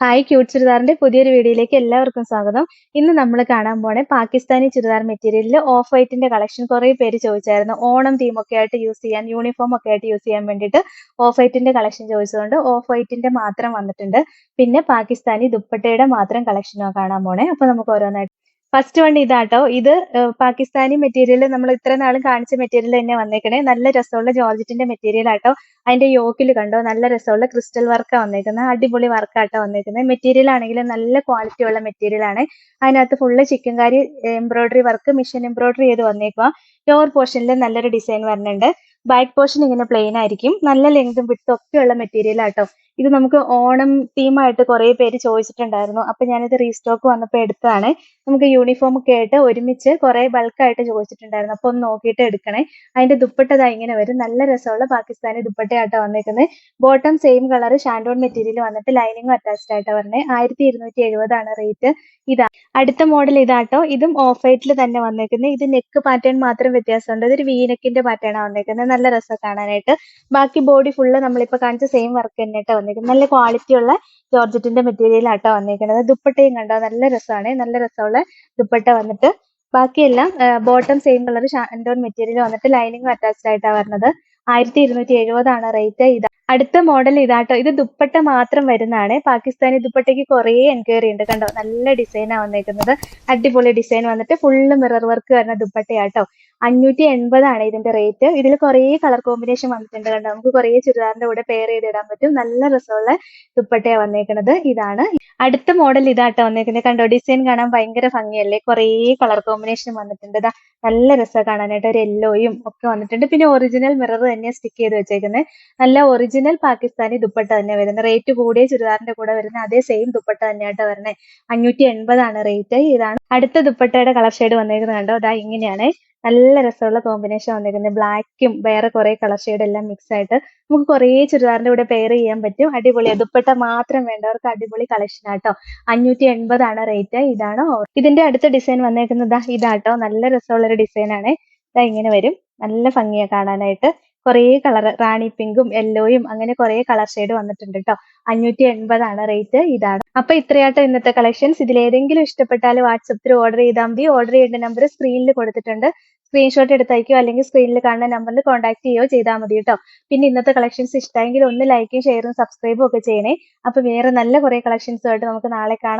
Hi cute ചുരിദാറിന്റെ പുതിയൊരു വീഡിയോയിലേക്ക് എല്ലാവർക്കും സ്വാഗതം. ഇന്ന് നമ്മൾ കാണാൻ പോണേ പാകിസ്ഥാനി ചുരിദാർ മെറ്റീരിയലിൽ ഓഫ് വൈറ്റിന്റെ കളക്ഷൻ കുറേ പേര് ചോദിച്ചായിരുന്നു. ഓണം തീം ഒക്കെ ആയിട്ട് യൂസ് ചെയ്യാൻ യൂണിഫോം ഒക്കെ ആയിട്ട് യൂസ് ചെയ്യാൻ വേണ്ടിയിട്ട് ഓഫ് വൈറ്റിന്റെ കളക്ഷൻ ചോദിച്ചതുകൊണ്ട് ഓഫ് വൈറ്റിന്റെ മാത്രം വന്നിട്ടുണ്ട്. പിന്നെ പാകിസ്ഥാനി ദുപ്പട്ടയുടെ മാത്രം കളക്ഷനോ കാണാൻ പോണേ. അപ്പൊ നമുക്ക് ഓരോന്നായിട്ട് ഫസ്റ്റ് വൺ ഇതാട്ടോ. ഇത് പാകിസ്ഥാനി മെറ്റീരിയൽ നമ്മൾ ഇത്ര നാളും കാണിച്ച മെറ്റീരിയൽ തന്നെ വന്നേക്കണേ. നല്ല രസമുള്ള ജോർജറ്റിന്റെ മെറ്റീരിയൽ ആട്ടോ. അതിന്റെ യോക്കിൽ കണ്ടോ? നല്ല രസമുള്ള ക്രിസ്റ്റൽ വർക്കാണ് വന്നേക്കുന്നത്. അടിപൊളി വർക്കാട്ടോ വന്നേക്കുന്നത്. മെറ്റീരിയൽ ആണെങ്കിൽ നല്ല ക്വാളിറ്റി ഉള്ള മെറ്റീരിയൽ ആണ്. അതിനകത്ത് full chikankari embroidery work machine embroidery ചെയ്ത് വന്നേക്കുക ലോവർ പോർഷനിൽ നല്ലൊരു ഡിസൈൻ വരുന്നുണ്ട് ബാക്ക് പോർഷൻ ഇങ്ങനെ പ്ലെയിൻ ആയിരിക്കും. നല്ല ലെങ്തും വിട്ടും ഒക്കെ ഉള്ള മെറ്റീരിയൽ ആട്ടോ. ഇത് നമുക്ക് ഓണം തീമായിട്ട് കുറേ പേര് ചോദിച്ചിട്ടുണ്ടായിരുന്നു. അപ്പൊ ഞാനിത് റീസ്റ്റോക്ക് വന്നപ്പോൾ എടുത്തതാണ്. നമുക്ക് യൂണിഫോം ഒക്കെ ആയിട്ട് ഒരുമിച്ച് കുറെ ബൾക്കായിട്ട് ചോദിച്ചിട്ടുണ്ടായിരുന്നു. അപ്പൊ ഒന്ന് നോക്കിയിട്ട് എടുക്കണേ. അതിന്റെ ദുപ്പട്ടതാ ഇങ്ങനെ വരും. നല്ല രസമുള്ള പാകിസ്ഥാനി ദുപ്പട്ടയാട്ടോ വന്നേക്കുന്നത് bottom same colour shantoon material വന്നിട്ട് ലൈനിങ്ങും അറ്റാച്ച്ഡ് ആയിട്ടാ പറഞ്ഞത് ആയിരത്തി ഇരുന്നൂറ്റി എഴുപതാണ് റേറ്റ് ഇതാ. അടുത്ത മോഡൽ ഇതാട്ടോ. ഇതും ഓഫ് വൈറ്റിൽ തന്നെ വന്നേക്കുന്നത് ഇത് നെക്ക് പാറ്റേൺ മാത്രം വ്യത്യാസമുണ്ട്. ഇതൊരു വീനക്കിന്റെ പാറ്റേൺ ആണ് വന്നേക്കുന്നത് നല്ല രസം കാണാനായിട്ട്. ബാക്കി ബോഡി ഫുള്ള് നമ്മളിപ്പോ കാണിച്ച സെയിം വർക്ക് വന്നേക്കുന്നത് നല്ല ക്വാളിറ്റി ഉള്ള ജോർജറ്റിന്റെ മെറ്റീരിയൽ ആട്ടോ വന്നേക്കുന്നത്. ദുപ്പട്ടയും കണ്ടോ? നല്ല രസമാണ് നല്ല രസമുള്ള ദുപ്പട്ട വന്നിട്ട്. ബാക്കിയെല്ലാം bottom same colour shantoon material വന്നിട്ട് ലൈനിങ് അറ്റാച്ച്ഡ് ആയിട്ടാണ് വരുന്നത് ആയിരത്തി ഇരുന്നൂറ്റി എഴുപതാണ് റേറ്റ് ഇത് അടുത്ത മോഡൽ ഇതാട്ടോ. ഇത് ദുപ്പട്ട മാത്രം വരുന്നതാണ്. പാകിസ്ഥാനി ദുപ്പട്ടയ്ക്ക് കുറേ എൻക്വയറി ഉണ്ട് കണ്ടോ? നല്ല ഡിസൈനാണ് വന്നേക്കുന്നത്. അടിപൊളി ഡിസൈൻ വന്നിട്ട് ഫുള്ള് മിറർ വർക്ക് വരുന്ന ദുപ്പട്ടയാട്ടോ. അഞ്ഞൂറ്റി എൺപതാണ് ഇതിന്റെ റേറ്റ് ഇതിൽ കുറേ കളർ കോമ്പിനേഷൻ വന്നിട്ടുണ്ട് കണ്ടോ? നമുക്ക് കുറേ ചുരിദാറിന്റെ കൂടെ പെയർ ചെയ്ത് ഇടാൻ പറ്റും. നല്ല രസമുള്ള ദുപ്പട്ടയാ വന്നേക്കുന്നത് ഇതാണ്. അടുത്ത മോഡൽ ഇതാട്ടോ വന്നേക്കുന്നത്. കണ്ടോ? ഡിസൈൻ കാണാൻ ഭയങ്കര ഭംഗിയല്ലേ? കുറേ കളർ കോമ്പിനേഷൻ വന്നിട്ടുണ്ട്. ദാ നല്ല രസം കാണാനായിട്ട്. ഒരു യെല്ലോയും ഒക്കെ വന്നിട്ടുണ്ട്. പിന്നെ ഒറിജിനൽ മിറർ തന്നെ സ്റ്റിക്ക് ചെയ്ത് വെച്ചേക്കുന്നത് നല്ല ഒറിജിനൽ പാകിസ്ഥാനി ദുപ്പട്ട തന്നെ വരുന്നത് റേറ്റ് കൂടിയ ചുരിദാറിന്റെ കൂടെ വരുന്ന. അതേ സെയിം ദുപ്പട്ട തന്നെയായിട്ട് വരുന്നത് അഞ്ഞൂറ്റി എൺപതാണ് റേറ്റ് ഇതാണ് അടുത്ത ദുപ്പട്ടയുടെ കളർ ഷെയ്ഡ് വന്നേക്കുന്നത് കണ്ടോ? അതാ ഇങ്ങനെയാണ്. നല്ല രസമുള്ള കോമ്പിനേഷൻ വന്നിരിക്കുന്നത്. ബ്ലാക്കും വേറെ കുറെ കളർ ഷെയ്ഡ് എല്ലാം മിക്സ് ആയിട്ട് നമുക്ക് കുറേ ചുരിദാറിന്റെ കൂടെ പെയർ ചെയ്യാൻ പറ്റും. അടിപൊളി. ദുപ്പട്ട മാത്രം വേണ്ടവർക്ക് അടിപൊളി കളക്ഷൻ ആട്ടോ. അഞ്ഞൂറ്റി എൺപതാണ് റേറ്റ് ഇതാണ് ഇതിന്റെ അടുത്ത ഡിസൈൻ വന്നേക്കുന്നത് ഇതാട്ടോ. നല്ല രസമുള്ള ഒരു ഡിസൈൻ ആണ്. ഇതാ ഇങ്ങനെ വരും. നല്ല ഭംഗിയാ കാണാനായിട്ട്. കുറേ കളർ റാണി പിങ്കും യെല്ലോയും അങ്ങനെ കുറേ കളർ ഷെയ്ഡ് വന്നിട്ടുണ്ട് കേട്ടോ അഞ്ഞൂറ്റി എൺപതാണ് റേറ്റ് ഇതാണ്. അപ്പൊ ഇത്രയാട്ടോ ഇന്നത്തെ കളക്ഷൻസ് ഇതിൽ ഏതെങ്കിലും ഇഷ്ടപ്പെട്ടാൽ വാട്സപ്പിൽ ഓർഡർ ചെയ്താൽ മതി. ഓർഡർ ചെയ്യേണ്ട നമ്പർ സ്ക്രീനിൽ കൊടുത്തിട്ടുണ്ട്. സ്ക്രീൻഷോട്ട് എടുത്ത് അയക്കുകയോ അല്ലെങ്കിൽ സ്ക്രീനിൽ കാണുന്ന നമ്പറിൽ കോൺടാക്ട് ചെയ്യുകയോ ചെയ്താൽ മതി കേട്ടോ പിന്നെ ഇന്നത്തെ കളക്ഷൻസ് ഇഷ്ടമെങ്കിൽ ഒന്ന് ലൈക്കും ഷെയറും സബ്സ്ക്രൈബും ഒക്കെ ചെയ്യണേ. അപ്പൊ വേറെ നല്ല കുറെ കളക്ഷൻസുമായിട്ട് നമുക്ക് നാളെ കാണാം.